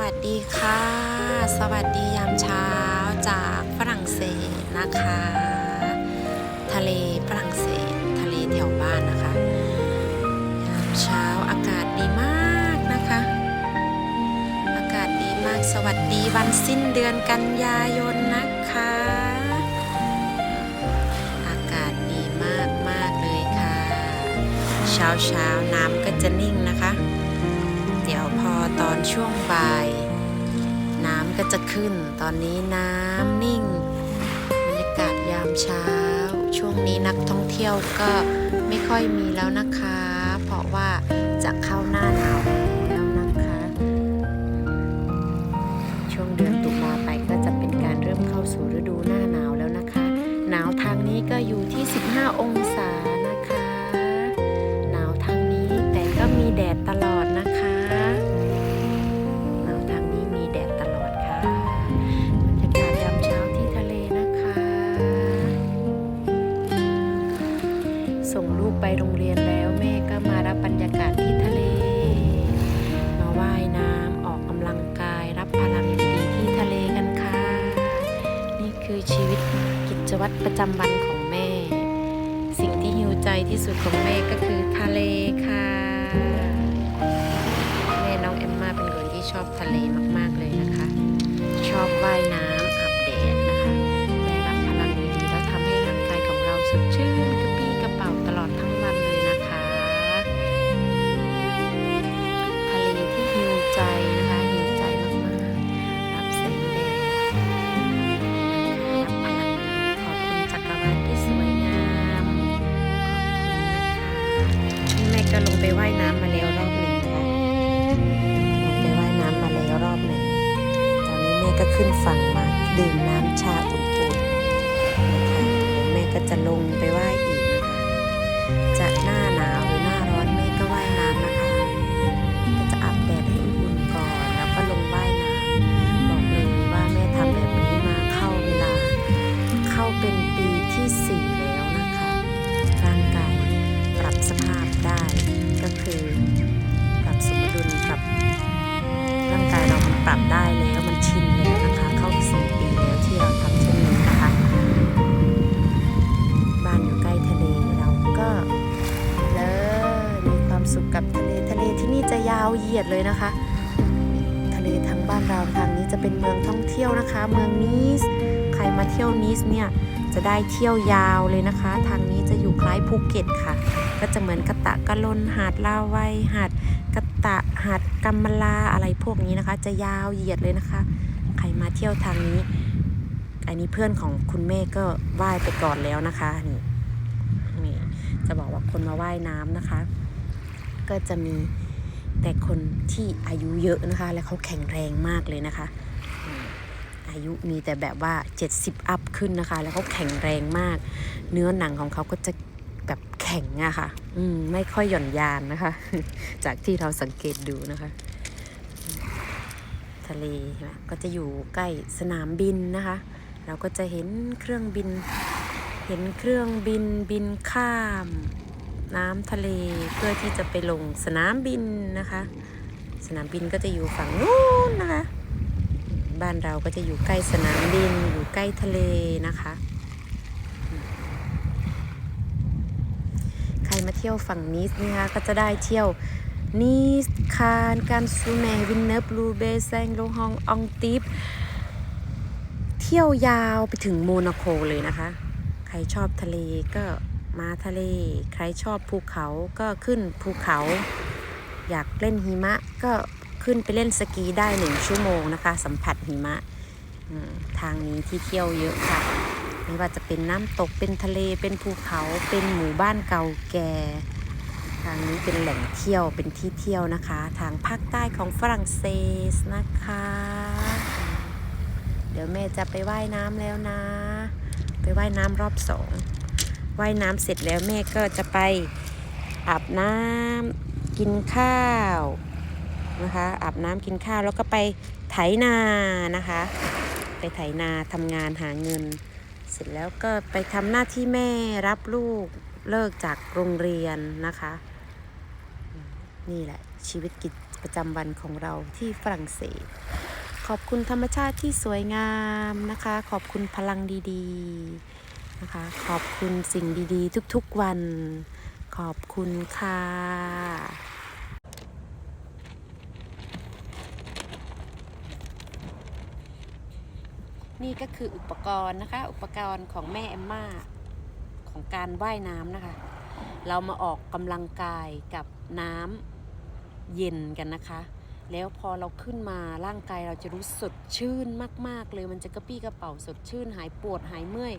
วัสดีค่ะ สวัสดียามเช้าจากฝรั่งเศสนะคะ ทะเลฝรั่งเศส ทะเลแถวบ้านนะคะยามเช้าอากาศดีมากนะคะ อากาศดีมากสวัสดีวันสิ้นเดือนกันยายนนะคะ อากาศดีมากมากเลยค่ะ เช้าเช้าน้ำก็จะนิ่งนะคะ ตอนช่วงบ่าย น้ำก็จะขึ้น ตอนนี้น้ำนิ่งบรรยากาศยามเช้า ช่วงนี้นักท่องเที่ยวก็ไม่ค่อยมีแล้วนะคะ เพราะว่าจะเข้าหน้าหนาวแล้วนะคะ ช่วงเดือนตุลาไปก็จะเป็นการเริ่มเข้าสู่ฤดูหน้าหนาวแล้วนะคะ หนาวทางนี้ก็อยู่ที่ 15 องศา วัตรประจำวันของแม่ สิ่งที่หิวใจที่สุดของแม่ก็คือทะเลค่ะ แม่น้องเอมมาเป็นคนที่ชอบทะเลมากๆเลยนะคะ ชอบว่ายน้ำะลงไปว่ายน้ำมาแล้วรอบหนึ่งนะคะลงไปว่ายน้ำมาแล้วรอบหนึ่งตอนนี้แม่ก็ขึ้นฝั่งมาดื่มน้ำชาอุ่ จะยาวเหยียดเลยนะคะ ทะเลทางบ้านเราทางนี้จะเป็นเมืองท่องเที่ยวนะคะ เมืองนีสใครมาเที่ยวนีสเนี่ยจะได้เที่ยวยาวเลยนะคะ ทางนี้จะอยู่คล้ายภูเก็ตค่ะ ก็จะเหมือนกะตะกะลนหาดลาวัยหาดกะตะหาดกัมมลาอะไรพวกนี้นะคะ จะยาวเหยียดเลยนะคะ ใครมาเที่ยวทางนี้ อันนี้เพื่อนของคุณแม่ก็ว่ายไปก่อนแล้วนะคะนี่นี่จะบอกว่าคนมาว่ายน้ำนะคะ ก็จะมี แต่คนที่อายุเยอะนะคะ และเขาแข็งแรงมากเลยนะคะ อายุมีแต่แบบว่า 70 อัพขึ้นนะคะ แล้วเขาแข็งแรงมาก เนื้อหนังของเขาก็จะแบบแข็งอะค่ะ อืมไม่ค่อยหย่อนยานนะคะ จากที่เราสังเกตดูนะคะ ทะเลก็จะอยู่ใกล้สนามบินนะคะ เราก็จะเห็นเครื่องบิน เห็นเครื่องบินบินข้าม น้ำทะเลเพื่อที่จะไปลงสนามบินนะคะ สนามบินก็จะอยู่ฝั่งนู้นนะคะ บ้านเราก็จะอยู่ใกล้สนามบินอยู่ใกล้ทะเลนะคะ ใครมาเที่ยวฝั่งนีสนะคะก็จะได้เที่ยวนีสคานการซูเมวินเนอร์บลูเบแซงโลฮองอองติปเที่ยวยาวไปถึงโมนาโคเลยนะคะ ใครชอบทะเลก็ มาทะเล ใครชอบภูเขาก็ขึ้นภูเขา อยากเล่นหิมะก็ขึ้นไปเล่นสกีได้หนึ่งชั่วโมงนะคะ สัมผัสหิมะทางนี้ที่เที่ยวเยอะค่ะ ไม่ว่าจะเป็นน้ำตกเป็นทะเลเป็นภูเขาเป็นหมู่บ้านเก่าแก่ ทางนี้เป็นแหล่งเที่ยวเป็นที่เที่ยวนะคะ ทางภาคใต้ของฝรั่งเศสนะคะ เดี๋ยวแม่จะไปไว่ายน้ำแล้วนะ ไปไว่ายน้ำรอบสอง ว่ายน้ำเสร็จแล้วแม่ก็จะไปอาบน้ำกินข้าวนะคะอาบน้ำกินข้าวแล้วก็ไปไถนานะคะ ไปไถนาทำงานหาเงิน เสร็จแล้วก็ไปทำหน้าที่แม่รับลูกเลิกจากโรงเรียนนะคะ นี่แหละชีวิตกิจประจำวันของเราที่ฝรั่งเศส ขอบคุณธรรมชาติที่สวยงามนะคะ ขอบคุณพลังดี ๆ นะคะ ขอบคุณสิ่งดีๆ ทุกๆวัน ขอบคุณค่ะนี่ก็คืออุปกรณ์นะคะ อุปกรณ์ของแม่เอมม่าของการว่ายน้ำนะคะ เรามาออกกำลังกายกับน้ำเย็นกันนะคะ แล้วพอเราขึ้นมาร่างกายเราจะรู้สดชื่นมาก ๆ เลยมันจะกระปี้กระเป๋าสดชื่น หายปวดหายเมื่อย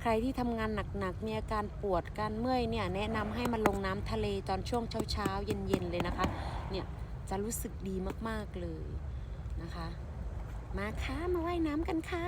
ใครที่ทำงานหนักๆมีอาการปวดการเมื่อยเนี่ยแนะนำให้มาลงน้ำทะเลตอนช่วงเช้าๆเย็นๆเลยนะคะ เนี่ยจะรู้สึกดีมากๆเลยนะคะ มาค่ะมาว่ายน้ำกันค่ะ